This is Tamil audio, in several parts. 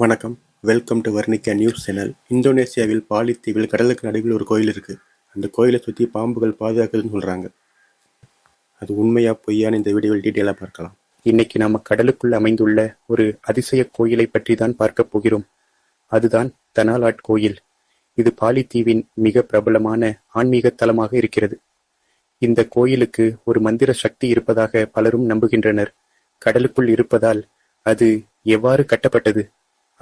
வணக்கம். Welcome to Varnika news channel இந்தோனேசியாவில் பாலித்தீவில் கடலுக்கு நடுவில் ஒரு கோயில் இருக்குது அந்த கோயிலை சுற்றி பாம்புகள் பாதுகாக்குதுன்னு சொல்கிறாங்க அது உண்மையாக பொய்யான்னு இந்த வீடியோவில் டீட்டெயிலாக பார்க்கலாம். இன்னைக்கு நம்ம கடலுக்குள் அமைந்துள்ள ஒரு அதிசய கோயிலை பற்றி தான் பார்க்க போகிறோம். அதுதான் தனாலாட் கோயில். இது பாலித்தீவின் மிக பிரபலமான ஆன்மீக தலமாக இருக்கிறது. இந்த கோயிலுக்கு ஒரு மந்திர சக்தி இருப்பதாக பலரும் நம்புகின்றனர். கடலுக்குள் இருப்பதால் அது எவ்வாறு கட்டப்பட்டது?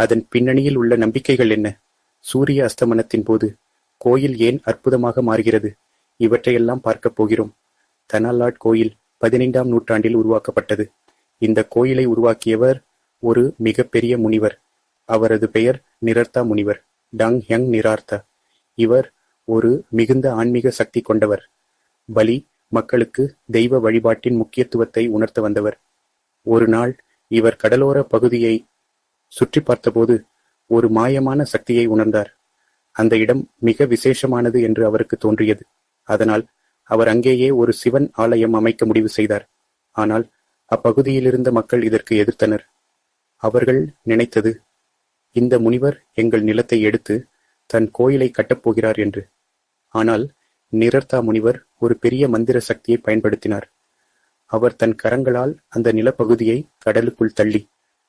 அதன் பின்னணியில் உள்ள நம்பிக்கைகள் என்ன? சூரிய அஸ்தமனத்தின் போது கோயில் ஏன் அற்புதமாக மாறுகிறது? இவற்றையெல்லாம் பார்க்கப் போகிறோம். தனாலாட் கோயில் பதினைந்தாம் நூற்றாண்டில் உருவாக்கப்பட்டது. இந்த கோயிலை உருவாக்கியவர் ஒரு மிகப்பெரிய முனிவர். அவரது பெயர் நிரர்த்தா முனிவர் டங் ஹெங் நிரார்த்தா. இவர் ஒரு மிகுந்த ஆன்மீக சக்தி கொண்டவர். பலி மக்களுக்கு தெய்வ வழிபாட்டின் முக்கியத்துவத்தை உணர்த்த வந்தவர். ஒரு நாள் இவர் கடலோர பகுதியை சுற்றி பார்த்தபோது ஒரு மாயமான சக்தியை உணர்ந்தார். அந்த இடம் மிக விசேஷமானது என்று அவருக்கு தோன்றியது. அதனால் அவர் அங்கேயே ஒரு சிவன் ஆலயம் அமைக்க முடிவு செய்தார். ஆனால் அப்பகுதியிலிருந்த மக்கள் இதற்கு எதிர்த்தனர். அவர்கள் நினைத்தது இந்த முனிவர் எங்கள் நிலத்தை எடுத்து தன் கோயிலை கட்டப்போகிறார் என்று. ஆனால் நிரர்த்தா முனிவர் ஒரு பெரிய மந்திர சக்தியை பயன்படுத்தினார். அவர் தன் கரங்களால் அந்த நிலப்பகுதியை கடலுக்குள் தள்ளி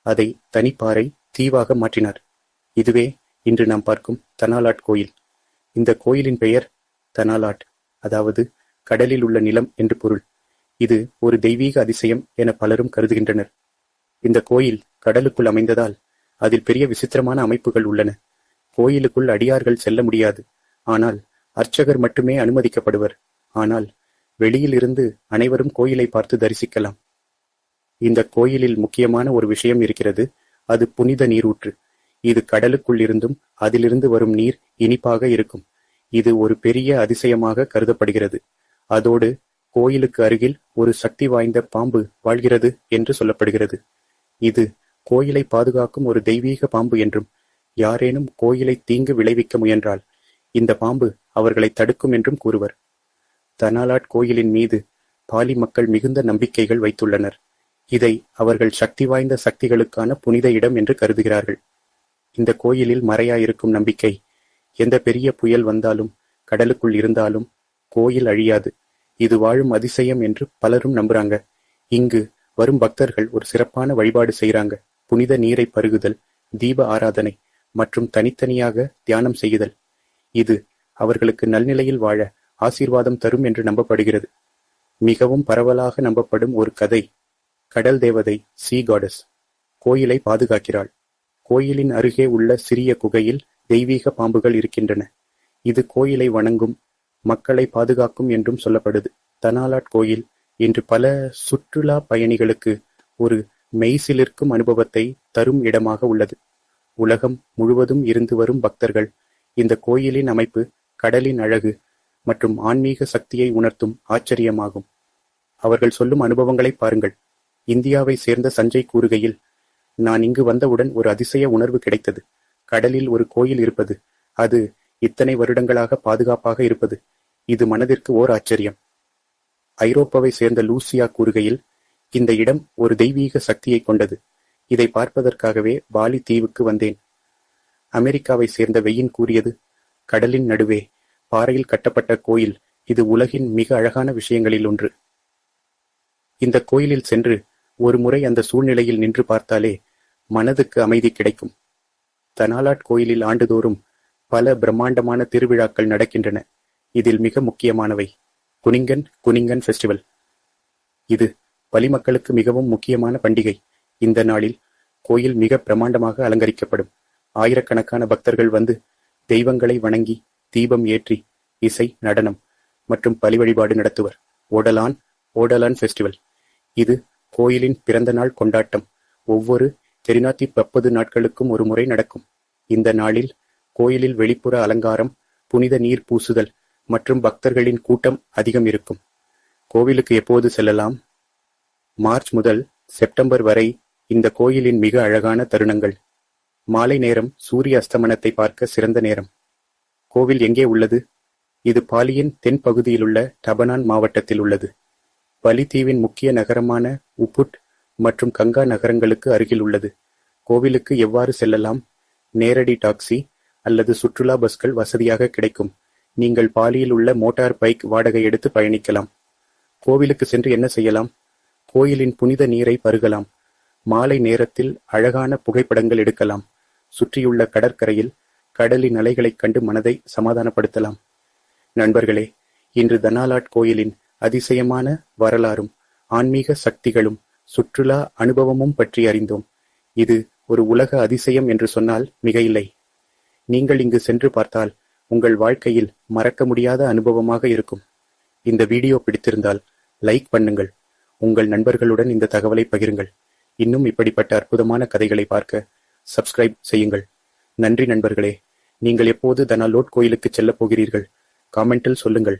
அதை தனிப்பாறை தீவாக மாற்றினார். இதுவே இன்று நாம் பார்க்கும் தனாலாட் கோயில். இந்த கோயிலின் பெயர் தனாலாட் அதாவது கடலில் உள்ள நிலம் என்று பொருள். இது ஒரு தெய்வீக அதிசயம் என பலரும் கருதுகின்றனர். இந்த கோயில் கடலுக்குள் அமைந்ததால் அதில் பெரிய விசித்திரமான அமைப்புகள் உள்ளன. கோயிலுக்குள் அடியார்கள் செல்ல முடியாது. ஆனால் அர்ச்சகர் மட்டுமே அனுமதிக்கப்படுவர். ஆனால் வெளியில் இருந்து அனைவரும் கோயிலை பார்த்து தரிசிக்கலாம். இந்த கோயிலில் முக்கியமான ஒரு விஷயம் இருக்கிறது அது புனித நீரூற்று. இது கடலுக்குள்ளிருந்தும் அதிலிருந்து வரும் நீர் இனிப்பாக இருக்கும். இது ஒரு பெரிய அதிசயமாக கருதப்படுகிறது. அதோடு கோயிலுக்கு அருகில் ஒரு சக்தி வாய்ந்த பாம்பு வாழ்கிறது என்று சொல்லப்படுகிறது. இது கோயிலை பாதுகாக்கும் ஒரு தெய்வீக பாம்பு என்றும் யாரேனும் கோயிலை தீங்கு விளைவிக்க முயன்றால் இந்த பாம்பு அவர்களை தடுக்கும் என்றும் கூறுவர். தனாலாட் கோயிலின் மீது பாலி மக்கள் மிகுந்த நம்பிக்கைகள் வைத்துள்ளனர். இதை அவர்கள் சக்தி வாய்ந்த சக்திகளுக்கான புனித இடம் என்று கருதுகிறார்கள். இந்த கோயிலில் மறையாயிருக்கும் நம்பிக்கை எந்த பெரிய புயல் வந்தாலும் கடலுக்குள் இருந்தாலும் கோயில் அழியாது. இது வாழும் அதிசயம் என்று பலரும் நம்புறாங்க. இங்கு வரும் பக்தர்கள் ஒரு சிறப்பான வழிபாடு செய்யறாங்க புனித நீரை பருகுதல் தீப ஆராதனை மற்றும் தனித்தனியாக தியானம் செய்யுதல். இது அவர்களுக்கு நல்நிலையில் வாழ ஆசீர்வாதம் தரும் என்று நம்பப்படுகிறது. மிகவும் பரவலாக நம்பப்படும் ஒரு கதை. கடல் தேவதை சீ காடஸ் கோயிலை பாதுகாக்கிறாள். கோயிலின் அருகே உள்ள சிறிய குகையில் தெய்வீக பாம்புகள் இருக்கின்றன. இது கோயிலை வணங்கும் மக்களை பாதுகாக்கும் என்றும் சொல்லப்படுது. தனாலாட் கோயில் இன்று பல சுற்றுலா பயணிகளுக்கு ஒரு மெய்சிலிருக்கும் அனுபவத்தை தரும் இடமாக உள்ளது. உலகம் முழுவதும் இருந்து வரும் பக்தர்கள் இந்த கோயிலின் அமைப்பு கடலின் அழகு மற்றும் ஆன்மீக சக்தியை உணர்த்தும் ஆச்சரியமாகும். அவர்கள் சொல்லும் அனுபவங்களை பாருங்கள். இந்தியாவை சேர்ந்த சஞ்சய் கூறுகையில் நான் இங்கு வந்தவுடன் ஒரு அதிசய உணர்வு கிடைத்தது. கடலில் ஒரு கோயில் இருப்பது. அது இத்தனை வருடங்களாக பாதுகாப்பாக இருப்பது. இது மனதிற்கு ஓர் ஆச்சரியம். ஐரோப்பாவை சேர்ந்த லூசியா கூறுகையில் இந்த இடம் ஒரு தெய்வீக சக்தியை கொண்டது. இதை பார்ப்பதற்காகவே பாலி தீவுக்கு வந்தேன். அமெரிக்காவை சேர்ந்த வெயின் கூறியது கடலின் நடுவே பாறையில் கட்டப்பட்ட கோயில். இது உலகின் மிக அழகான விஷயங்களில் ஒன்று. இந்த கோயிலில் சென்று ஒரு முறை அந்த சூழ்நிலையில் நின்று பார்த்தாலே மனதுக்கு அமைதி கிடைக்கும். தனாலாட் கோயிலில் ஆண்டுதோறும் பல பிரம்மாண்டமான திருவிழாக்கள் நடக்கின்றன. இதில் மிக முக்கியமானவை. குனிங்கன் குனிங்கன் ஃபெஸ்டிவல் இது பலிமக்களுக்கு மிகவும் முக்கியமான பண்டிகை. இந்த நாளில் கோயில் மிக பிரமாண்டமாக அலங்கரிக்கப்படும். ஆயிரக்கணக்கான பக்தர்கள் வந்து தெய்வங்களை வணங்கி தீபம் ஏற்றி இசை நடனம் மற்றும் பலி வழிபாடு நடத்துவர். ஓடலான் ஓடலான் ஃபெஸ்டிவல் இது கோயிலின் பிறந்த நாள் கொண்டாட்டம். ஒவ்வொரு தெரிநாத்தி பப்பது நாட்களுக்கும் ஒரு முறை நடக்கும். இந்த நாளில் கோயிலில் வெளிப்புற அலங்காரம் புனித நீர் பூசுதல் மற்றும் பக்தர்களின் கூட்டம் அதிகம் இருக்கும். கோவிலுக்கு எப்போது செல்லலாம்? மார்ச் முதல் செப்டம்பர் வரை இந்த கோயிலின் மிக அழகான தருணங்கள். மாலை நேரம் சூரிய அஸ்தமனத்தை பார்க்க சிறந்த நேரம். கோவில் எங்கே உள்ளது? இது பாலியின் தென் பகுதியிலுள்ள டபனான் மாவட்டத்தில் உள்ளது. பலி முக்கிய நகரமான உப்புட் மற்றும் கங்கா நகரங்களுக்கு அருகில் உள்ளது. கோவிலுக்கு எவ்வாறு செல்லலாம்? நேரடி டாக்ஸி அல்லது சுற்றுலா பஸ்கள் வசதியாக கிடைக்கும். நீங்கள் பாலியில் உள்ள மோட்டார் பைக் வாடகை எடுத்து பயணிக்கலாம். கோவிலுக்கு சென்று என்ன செய்யலாம்? கோயிலின் புனித நீரை பருகலாம். மாலை நேரத்தில் அழகான புகைப்படங்கள் எடுக்கலாம். சுற்றியுள்ள கடற்கரையில் கடலின் அலைகளைக் கண்டு மனதை சமாதானப்படுத்தலாம். நண்பர்களே இன்று தனாலாட் கோயிலின் அதிசயமான வரலாறும் ஆன்மீக சக்திகளும் சுற்றுலா அனுபவமும் பற்றி அறிந்தோம். இது ஒரு உலக அதிசயம் என்று சொன்னால் மிகையில்லை. நீங்கள் இங்கு சென்று பார்த்தால் உங்கள் வாழ்க்கையில் மறக்க முடியாத அனுபவமாக இருக்கும். இந்த வீடியோ பிடித்திருந்தால் லைக் பண்ணுங்கள். உங்கள் நண்பர்களுடன் இந்த தகவலை பகிருங்கள். இன்னும் இப்படிப்பட்ட அற்புதமான கதைகளை பார்க்க சப்ஸ்கிரைப் செய்யுங்கள். நன்றி நண்பர்களே. நீங்கள் எப்போது தனாலோட் கோயிலுக்கு செல்லப் போகிறீர்கள்? காமெண்டில் சொல்லுங்கள்.